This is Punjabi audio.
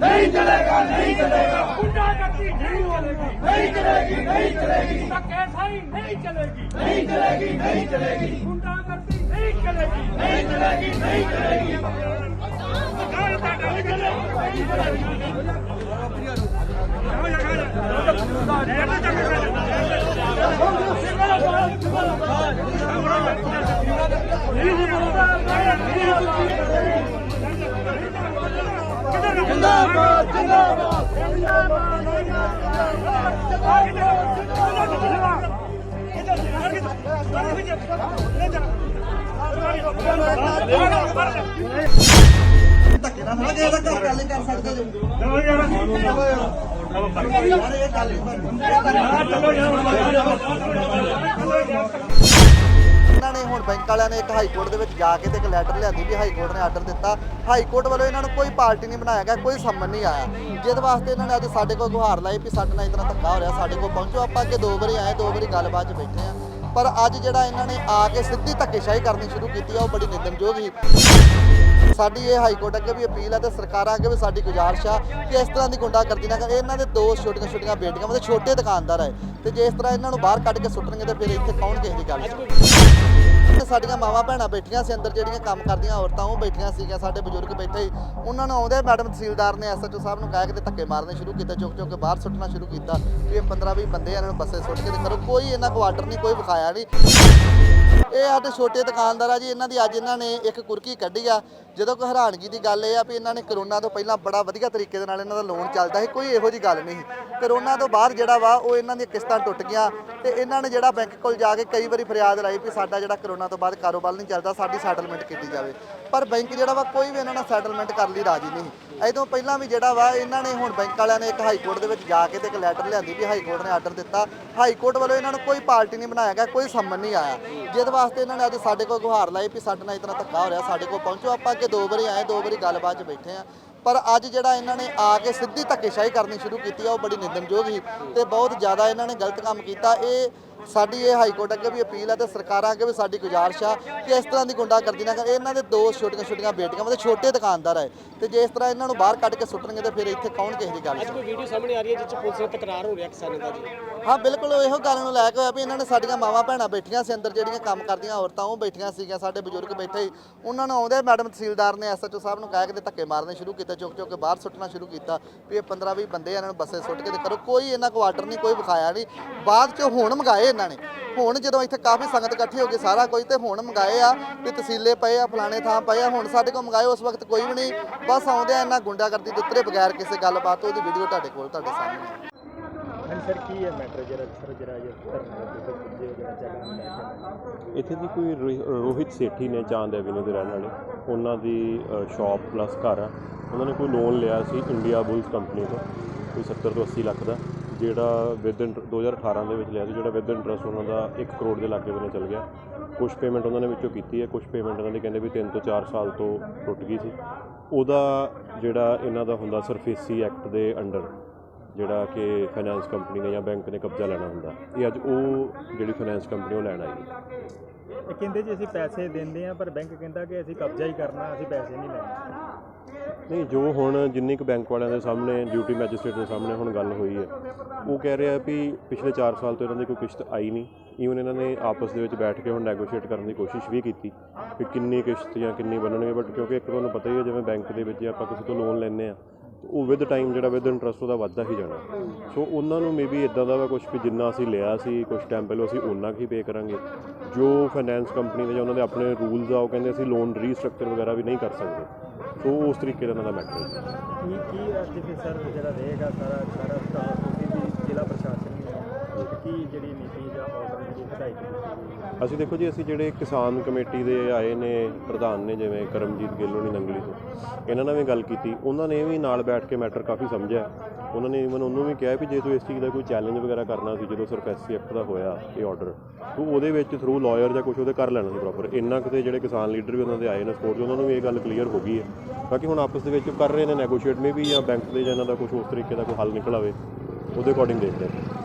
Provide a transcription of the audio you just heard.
ਨਹੀਂ ਚਲੇਗਾ ਨਹੀਂ ਚਲੇਗਾ। ਗੁੰਡਾਗਰਦੀ ਨਹੀਂ ਚਲੇਗੀ ਨਹੀਂ ਚਲੇਗੀ ਨਹੀਂ ਚਲੇਗੀ। ਧੱਕੇਸ਼ਾਹੀ ਨਹੀਂ ਚਲੇਗੀ। ਨਹੀਂ ਚਲੇਗੀ ਨਹੀਂ ਚਲੇਗੀ। ਗੁੰਡਾਗਰਦੀ ਨਹੀਂ ਚਲੇਗੀ। ਨਹੀਂ ਚਲੇਗੀ ਨਹੀਂ ਚਲੇਗੀ। ਗੱਲ ਧੱਕੇ ਨਾਲ ਥੋੜਾ ਜਿਹਾ ਤੱਕ ਗੱਲ ਨਹੀਂ ਕਰ ਸਕਦੇ ਜੋ ਯਾਰ ਇਹ ਗੱਲ ਇਹਨਾਂ ਨੇ ਹੁਣ ਬੈਂਕ ਵਾਲਿਆਂ ਨੇ ਇੱਕ ਹਾਈ ਕੋਰਟ ਦੇ ਵਿੱਚ ਜਾ ਕੇ ਤੇ ਇੱਕ ਲੈਟਰ ਲਿਆਂਦੀ ਵੀ ਹਾਈ ਕੋਰਟ ਨੇ ਆਰਡਰ ਦਿੱਤਾ। ਹਾਈ ਕੋਰਟ ਵੱਲੋਂ ਇਹਨਾਂ ਨੂੰ ਕੋਈ ਪਾਰਟੀ ਨਹੀਂ ਬਣਾਇਆ ਗਿਆ, ਕੋਈ ਸੰਮਨ ਨਹੀਂ ਆਇਆ। ਜਿਹਦੇ ਵਾਸਤੇ ਇਹਨਾਂ ਨੇ ਅੱਜ ਸਾਡੇ ਕੋਲ ਗੁਹਾਰ ਲਾਈ ਵੀ ਸਾਡੇ ਨਾਲ ਇਤਨਾ ਧੱਕਾ ਹੋ ਰਿਹਾ, ਸਾਡੇ ਕੋਲ ਪਹੁੰਚੋ, ਆਪਾਂ ਅੱਗੇ ਦੋ ਵਾਰੀ ਆਏ, ਦੋ ਵਾਰੀ ਗੱਲਬਾਤ 'ਚ ਬੈਠੇ ਆ ਪਰ ਅੱਜ ਜਿਹੜਾ ਇਹਨਾਂ ਨੇ ਆ ਕੇ ਸਿੱਧੀ ਧੱਕੇਸ਼ਾਹੀ ਕਰਨੀ ਸ਼ੁਰੂ ਕੀਤੀ ਆ, ਉਹ ਬੜੀ ਨਿੰਦਣਯੋਗ ਸੀ। ਸਾਡੀ ਇਹ ਹਾਈ ਕੋਰਟ ਅੱਗੇ ਵੀ ਅਪੀਲ ਹੈ ਤੇ ਸਰਕਾਰਾਂ ਅੱਗੇ ਵੀ ਸਾਡੀ ਗੁਜ਼ਾਰਿਸ਼ ਆ ਕਿ ਇਸ ਤਰ੍ਹਾਂ ਦੀ ਗੁੰਡਾਗਰਦੀ ਨਾ ਕਰ। ਇਹਨਾਂ ਦੇ ਦੋ ਛੋਟੀਆਂ ਛੋਟੀਆਂ ਬੇਟੀਆਂ, ਮਤਲਬ ਛੋਟੇ ਦੁਕਾਨਦਾਰ ਹੈ ਤੇ ਜੇ ਇਸ ਤਰ੍ਹਾਂ ਇਹਨਾਂ ਨੂੰ ਬਾਹਰ ਕੱਢ ਕੇ ਸੁੱਟਣਗੇ ਤੇ ਫਿਰ ਇੱਥੇ ਕੌਣ ਕਿਸੇ ਦੀ ਗੱਲ ਸਾਡੀਆਂ ਮਾਵਾਂ ਭੈਣਾਂ ਬੈਠੀਆਂ ਸੀ, ਅੰਦਰ ਜਿਹੜੀਆਂ ਕੰਮ ਕਰਦੀਆਂ ਔਰਤਾਂ, ਉਹ ਬੈਠੀਆਂ ਸੀਗੀਆਂ, ਸਾਡੇ ਬਜ਼ੁਰਗ ਬੈਠੇ ਸੀ। ਉਹਨਾਂ ਨੂੰ ਆਉਂਦੇ ਮੈਡਮ ਤਹਿਸੀਲਦਾਰ ਨੇ ਐਸਐਚਓ ਸਾਹਿਬ ਨੂੰ ਕਹਿ ਕੇ ਤੇ ਧੱਕੇ ਮਾਰਨੇ ਸ਼ੁਰੂ ਕੀਤੇ, ਚੁੱਕ ਚੁੱਕ ਕੇ ਬਾਹਰ ਸੁੱਟਣਾ ਸ਼ੁਰੂ ਕੀਤਾ। ਵੀ ਇਹ 15 20 ਬੰਦੇ ਇਹਨਾਂ ਨੂੰ ਬੱਸੇ ਸੁੱਟ ਕੇ ਤੇ ਕਰੋ, ਕੋਈ ਇਹਨਾਂ ਕੁਆਟਰ ਨਹੀਂ, ਕੋਈ ਵਿਖਾਇਆ ਨਹੀਂ। ਇਹ ਸਾਡੇ ਛੋਟੇ ਦੁਕਾਨਦਾਰ ਆ ਜੀ, ਇਹਨਾਂ ਦੀ ਅੱਜ ਇਹਨਾਂ ਨੇ ਇੱਕ ਕੁਰਕੀ ਕੱਢੀ ਆ। ਜਦੋਂ ਕੋਈ ਹੈਰਾਨਗੀ ਦੀ ਗੱਲ ਇਹ ਆ ਵੀ ਇਹਨਾਂ ਨੇ ਕਰੋਨਾ ਤੋਂ ਪਹਿਲਾਂ ਬੜਾ ਵਧੀਆ ਤਰੀਕੇ ਦੇ ਨਾਲ ਇਹਨਾਂ ਦਾ ਲੋਨ ਚੱਲਦਾ ਸੀ, ਕੋਈ ਇਹੋ ਜੀ ਗੱਲ ਨਹੀਂ ਸੀ। ਕਰੋਨਾ ਤੋਂ ਬਾਅਦ ਜਿਹੜਾ ਵਾ, ਉਹ ਇਹਨਾਂ ਦੀਆਂ ਕਿਸ਼ਤਾਂ ਟੁੱਟ ਗਈਆਂ ਤੇ ਇਹਨਾਂ ਨੇ ਜਿਹੜਾ ਬੈਂਕ ਕੋਲ ਜਾ ਕੇ ਕਈ ਵਾਰੀ ਫਰਿਆਦ ਲਾਈ ਵੀ ਸਾਡਾ ਜਿਹੜਾ ਕਰੋਨਾ ਤੋਂ ਬਾਅਦ ਕਾਰੋਬਾਰ ਨਹੀਂ ਚੱਲਦਾ, ਸਾਡੀ ਸੈਟਲਮੈਂਟ ਕੀਤੀ ਜਾਵੇ। ਪਰ ਬੈਂਕ ਜਿਹੜਾ ਵਾ, ਕੋਈ ਵੀ ਇਹਨਾਂ ਨਾਲ ਸੈਟਲਮੈਂਟ ਕਰਨ ਲਈ ਰਾਜੀ ਨਹੀਂ। ਇਹ ਪਹਿਲਾਂ ਵੀ ਜਿਹੜਾ ਵਾ, ਇਹਨਾਂ ਨੇ ਹੁਣ ਬੈਂਕ ਵਾਲਿਆਂ ਨੇ ਇੱਕ ਹਾਈ ਕੋਰਟ ਦੇ ਵਿੱਚ ਜਾ ਕੇ ਤੇ ਇੱਕ ਲੈਟਰ ਲਿਆਂਦੀ ਵੀ ਹਾਈ ਕੋਰਟ ਨੇ ਆਰਡਰ ਦਿੱਤਾ। ਹਾਈ ਕੋਰਟ ਵੱਲੋਂ ਇਹਨਾਂ ਨੂੰ ਕੋਈ ਪਾਰਟੀ ਨਹੀਂ ਬਣਾਇਆ ਗਿਆ, ਕੋਈ ਸੰਮਨ ਨਹੀਂ ਆਇਆ। ਜਿਹਦੇ ਵਾਸਤੇ ਇਹਨਾਂ ਨੇ ਅੱਜ ਸਾਡੇ ਕੋਲ ਗੁਹਾਰ ਲਾਈ ਵੀ ਸਾਡੇ ਨਾਲ ਇਤਨਾ ਧੱਕਾ ਹੋ ਰਿਹਾ, ਸਾਡੇ ਕੋਲ ਪਹੁੰਚੋ, ਆਪਾਂ ਅੱਗੇ ਦੋ ਵਾਰੀ ਆਏ, ਦੋ ਵਾਰੀ ਗੱਲਬਾਤ 'ਚ ਬੈਠੇ ਆ। ਪਰ ਅੱਜ ਜਿਹੜਾ ਇਹਨਾਂ ਨੇ ਆ ਕੇ ਸਿੱਧੀ ਧੱਕੇਸ਼ਾਹੀ ਕਰਨੀ ਸ਼ੁਰੂ ਕੀਤੀ ਆ, ਉਹ ਬੜੀ ਨਿੰਦਣਯੋਗ ਸੀ ਤੇ ਬਹੁਤ ਜ਼ਿਆਦਾ ਇਹਨਾਂ ਨੇ ਗਲਤ ਕੰਮ ਕੀਤਾ। ਇਹ ਸਾਡੀ ਇਹ ਹਾਈ ਕੋਰਟ ਅੱਗੇ ਵੀ ਅਪੀਲ ਹੈ ਤੇ ਸਰਕਾਰਾਂ ਅੱਗੇ ਵੀ ਸਾਡੀ ਗੁਜ਼ਾਰਿਸ਼ ਆ ਕਿ ਇਸ ਤਰ੍ਹਾਂ ਦੀ ਗੁੰਡਾਗਰਦੀ ਨਾ ਕਰ ਇਹਨਾਂ ਦੇ ਦੋ ਛੋਟੀਆਂ ਛੋਟੀਆਂ ਬੇਟੀਆਂ ਮਤਲਬ ਛੋਟੇ ਦੁਕਾਨਦਾਰ ਹੈ ਤੇ ਜੇ ਇਸ ਤਰ੍ਹਾਂ ਇਹਨਾਂ ਨੂੰ ਬਾਹਰ ਕੱਢ ਕੇ ਸੁੱਟਣਗੇ ਤੇ ਫਿਰ ਇੱਥੇ ਕੌਣ ਕਿਸੇ ਦੀ ਗੱਲ ਅੱਜ ਕੋਈ ਵੀਡੀਓ ਸਾਹਮਣੇ ਆ ਰਹੀ ਹੈ ਜਿਸ 'ਚ ਪੁਲਿਸ ਨਾਲ ਤਕਰਾਰ ਹੋ ਰਿਹਾ ਕਿਸਾਨਾਂ ਦਾ ਜੀ। ਹਾਂ ਬਿਲਕੁਲ ਇਹੋ ਗੱਲ ਨੂੰ ਲੈ ਕੇ ਹੋਇਆ ਵੀ ਇਹਨਾਂ ਨੇ ਸਾਡੀਆਂ ਮਾਵਾਂ ਭੈਣਾਂ ਬੈਠੀਆਂ ਸੀ ਅੰਦਰ ਜਿਹੜੀਆਂ ਕੰਮ ਕਰਦੀਆਂ ਔਰਤਾਂ ਉਹ ਬੈਠੀਆਂ ਸੀਗੀਆਂ ਸਾਡੇ ਬਜ਼ੁਰਗ ਬੈਠੇ ਸੀ। ਉਹਨਾਂ ਨੂੰ ਆਉਂਦੇ ਮੈਡਮ ਤਹਿਸੀਲਦਾਰ ਨੇ ਐਸਐਚਓ ਸਾਹਿਬ ਨੂੰ ਕਹਿ ਕੇ ਤੇ ਧੱਕੇ ਮਾਰਨੇ ਸ਼ੁਰੂ ਕੀਤੇ ਚੁੱਕ ਚੁੱਕ ਕੇ ਬਾਹਰ ਸੁੱਟਣਾ ਸ਼ੁਰੂ ਕੀਤਾ ਵੀ ਇਹ 15 20 ਬੰਦੇ ਇਹਨਾਂ ਨੂੰ ਬੱਸੇ ਸੁੱਟ ਕੇ ਤੇ ਕਰੋ। ਕੋਈ ਇਹਨਾਂ ਕੋ ਆਰਡਰ ਨਹੀਂ ਕੋਈ ਵਿਖਾਇਆ ਨਹੀਂ। ਬਾਅਦ ਚ ਹੁਣ ਮੰਗਾਏ ਇਹਨਾਂ ਨੇ। ਹੁਣ ਜਦੋਂ ਇੱਥੇ ਕਾਫੀ ਸੰਗਤ ਇਕੱਠੀ ਹੋ ਗਈ ਸਾਰਾ ਕੁਝ ਤੇ ਹੁਣ ਮੰਗਾਏ ਆ ਵੀ ਤਸੀਲੇ ਪਏ ਆ ਫਲਾਣੇ ਥਾਂ ਪਏ ਆ ਹੁਣ ਸਾਡੇ ਕੋਲ ਮੰਗਾਏ ਉਸ ਵਕਤ ਕੋਈ ਵੀ ਨਹੀਂ। ਬਸ ਆਉਂਦੇ ਆ ਇਹਨਾਂ ਗੁੰਡਾਗਰਦੀ ਦੇ ਉੱਤਰੇ ਬਗੈਰ ਕਿਸੇ ਗੱਲਬਾਤ ਤੋਂ ਉਹਦੀ ਵੀਡੀਓ ਤੁਹਾਡੇ ਕੋਲ ਤੁਹਾਡੇ ਸਾਹਮਣੇ। ਹੈ ਸਰ ਕੀ ਮੈਟਰ ਜਿਹੜਾ ਸਰ ਜਿਹੜਾ ਇਹ ਇੱਥੇ ਦੀ ਕੋਈ ਰੋਹਿ- ਰੋਹਿਤ ਸੇਠੀ ਨੇ ਚਾਂਦ ਐਵੀਨਿਊ ਦੇ ਰਹਿਣ ਵਾਲੇ ਉਹਨਾਂ ਦੀ ਸ਼ਾਪ ਪਲੱਸ ਘਰ ਆ। ਉਹਨਾਂ ਨੇ ਕੋਈ ਲੋਨ ਲਿਆ ਸੀ ਇੰਡੀਆ ਬੁਲਸ ਕੰਪਨੀ ਤੋਂ ਕੋਈ 70 ਤੋਂ 80 ਲੱਖ ਦਾ। ਜਿਹੜਾ ਵਿਦ 2018 ਦੇ ਵਿੱਚ ਲਿਆ ਸੀ, ਜਿਹੜਾ ਵਿਦ ਇੰਟਰਸਟ ਉਹਨਾਂ ਦਾ 1 ਕਰੋੜ ਦੇ ਲਾਗੇ ਬੰਨੇ ਚੱਲ ਗਿਆ। ਕੁਝ ਪੇਮੈਂਟ ਉਹਨਾਂ ਨੇ ਵਿੱਚੋਂ ਕੀਤੀ ਹੈ ਕੁਝ ਪੇਮੈਂਟ ਉਹਨਾਂ ਦੀ ਕਹਿੰਦੇ ਵੀ 3 ਤੋਂ 4 ਸਾਲ ਤੋਂ ਟੁੱਟ ਗਈ ਸੀ। ਉਹਦਾ ਜਿਹੜਾ ਇਹਨਾਂ ਦਾ ਹੁੰਦਾ ਸਰਫੇਸੀ ਐਕਟ ਦੇ ਅੰਡਰ ਜਿਹੜਾ ਕਿ ਫਾਈਨੈਂਸ ਕੰਪਨੀ ਨੇ ਜਾਂ ਬੈਂਕ ਨੇ ਕਬਜ਼ਾ ਲੈਣਾ ਹੁੰਦਾ। ਇਹ ਅੱਜ ਉਹ ਜਿਹੜੀ ਫਾਈਨੈਂਸ ਕੰਪਨੀ ਉਹ ਲੈਣ ਆਈ ਹੈ। ਇਹ ਕਹਿੰਦੇ ਜੀ ਅਸੀਂ ਪੈਸੇ ਦਿੰਦੇ ਆ ਪਰ ਬੈਂਕ ਕਹਿੰਦਾ ਕਿ ਅਸੀਂ ਕਬਜ਼ਾ ਹੀ ਕਰਨਾ, ਅਸੀਂ ਪੈਸੇ ਨਹੀਂ ਲੈਣੇ। ਨਹੀਂ, ਜੋ ਹੁਣ ਜਿੰਨੀ ਕੁ ਬੈਂਕ ਵਾਲਿਆਂ ਦੇ ਸਾਹਮਣੇ ਡਿਊਟੀ ਮੈਜਿਸਟ੍ਰੇਟ ਦੇ ਸਾਹਮਣੇ ਹੁਣ ਗੱਲ ਹੋਈ ਹੈ, ਉਹ ਕਹਿ ਰਿਹਾ ਵੀ ਪਿਛਲੇ 4 ਸਾਲ ਤੋਂ ਇਹਨਾਂ ਦੀ ਕੋਈ ਕਿਸ਼ਤ ਆਈ ਨਹੀਂ। ਈਵਨ ਇਹਨਾਂ ਨੇ ਆਪਸ ਦੇ ਵਿੱਚ ਬੈਠ ਕੇ ਹੁਣ ਨੈਗੋਸ਼ੀਏਟ ਕਰਨ ਦੀ ਕੋਸ਼ਿਸ਼ ਵੀ ਕੀਤੀ ਵੀ ਕਿੰਨੀ ਕਿਸ਼ਤ ਜਾਂ ਕਿੰਨੀ ਬਣਨਗੇ ਬਟ ਕਿਉਂਕਿ ਇੱਕ ਤੁਹਾਨੂੰ ਪਤਾ ਹੀ ਹੈ, ਜਿਵੇਂ ਬੈਂਕ ਦੇ ਵਿੱਚ ਜੇ ਆਪਾਂ ਕਿਸੇ ਤੋਂ ਲੋਨ ਲੈਂਦੇ ਆ ਉਹ ਵਿਦ ਟਾਈਮ ਜਿਹੜਾ ਵਿਦ ਇੰਟਰਸਟ ਉਹਦਾ ਵੱਧਦਾ ਹੀ ਜਾਣਾ। ਸੋ ਉਹਨਾਂ ਨੂੰ ਮੇਬੀ ਇਦਾਂ ਦਾ ਵਾ ਕੁਝ ਵੀ ਜਿੰਨਾ ਅਸੀਂ ਲਿਆ ਸੀ ਕੁਝ ਟਾਈਮ ਪਹਿਲਾਂ ਅਸੀਂ ਉਹਨਾਂ ਕੀ ਪੇ ਕਰਾਂਗੇ। ਜੋ ਫਾਈਨੈਂਸ ਕੰਪਨੀ ਦੇ ਜਾਂ ਉਹਨਾਂ ਦੇ ਆਪਣੇ ਰੂਲਸ ਆ, ਉਹ ਕਹਿੰਦੇ ਅਸੀਂ ਲੋਨ ਰੀਸਟਰਕਚਰ ਵਗੈਰਾ ਵੀ ਨਹੀਂ ਕਰ ਸਕਦੇ। ਸੋ ਉਸ ਤਰੀਕੇ ਦਾ ਉਹਨਾਂ ਦਾ ਮੈਟਰ ਹੈ। ਕੀ ਕੀ ਅੱਜ ਫਿਰ ਸਰ ਜਿਹੜਾ ਰਹੇਗਾ ਸਾਰਾ ਸਾਰਾ ਸਟਾਫ ਜ਼ਿਲ੍ਹਾ ਪ੍ਰਸ਼ਾਸਨ ਵੀ ਕੀ ਜਿਹੜੀ ਨੀਤੀ ਜਾਂ ਆਰਡਰ ਜਿਹੜੀ ਹਦਾਇਤ ਕੀਤੀ ਅਸੀਂ ਦੇਖੋ ਜੀ, ਅਸੀਂ ਜਿਹੜੇ ਕਿਸਾਨ ਕਮੇਟੀ ਦੇ ਆਏ ਨੇ, ਪ੍ਰਧਾਨ ਨੇ ਜਿਵੇਂ ਕਰਮਜੀਤ ਗਿੱਲ ਹੋਣੀ ਨੰਗਲੀ ਤੋਂ, ਇਹਨਾਂ ਨਾਲ ਵੀ ਗੱਲ ਕੀਤੀ। ਉਹਨਾਂ ਨੇ ਵੀ ਨਾਲ ਬੈਠ ਕੇ ਮੈਟਰ ਕਾਫੀ ਸਮਝਿਆ। ਉਹਨਾਂ ਨੇ ਇਵਨ ਉਹਨੂੰ ਵੀ ਕਿਹਾ ਵੀ ਜੇ ਤੂੰ ਇਸ ਚੀਜ਼ ਦਾ ਕੋਈ ਚੈਲੰਜ ਵਗੈਰਾ ਕਰਨਾ ਸੀ, ਜਦੋਂ ਸਰਫੈਸੀ ਐਕਟ ਦਾ ਹੋਇਆ ਇਹ ਆਰਡਰ ਤੂੰ ਉਹਦੇ ਵਿੱਚ ਥਰੂ ਲਾਇਰ ਜਾਂ ਕੁਝ ਉਹਦੇ ਕਰ ਲੈਣਾ ਸੀ ਪ੍ਰੋਪਰ ਇੰਨਾ ਕਿਤੇ ਜਿਹੜੇ ਕਿਸਾਨ ਲੀਡਰ ਵੀ ਉਹਨਾਂ ਦੇ ਆਏ ਨੇ ਸਪੋਰਟ ਉਹਨਾਂ ਨੂੰ ਵੀ ਇਹ ਗੱਲ ਕਲੀਅਰ ਹੋ ਗਈ ਹੈ। ਬਾਕੀ ਹੁਣ ਆਪਸ ਦੇ ਵਿੱਚ ਕਰ ਰਹੇ ਨੇ ਨੈਗੋਸ਼ੀਏਟ ਮੇ ਵੀ ਜਾਂ ਬੈਂਕ ਦੇ ਜਾਂ ਇਹਨਾਂ ਦਾ ਕੁਝ ਉਸ ਤਰੀਕੇ ਦਾ ਕੋਈ ਹੱਲ ਨਿਕਲ ਆਵੇ। ਉਹਦੇ ਅਕੋਰਡਿੰਗ ਦੇਖਦੇ ਹਾਂ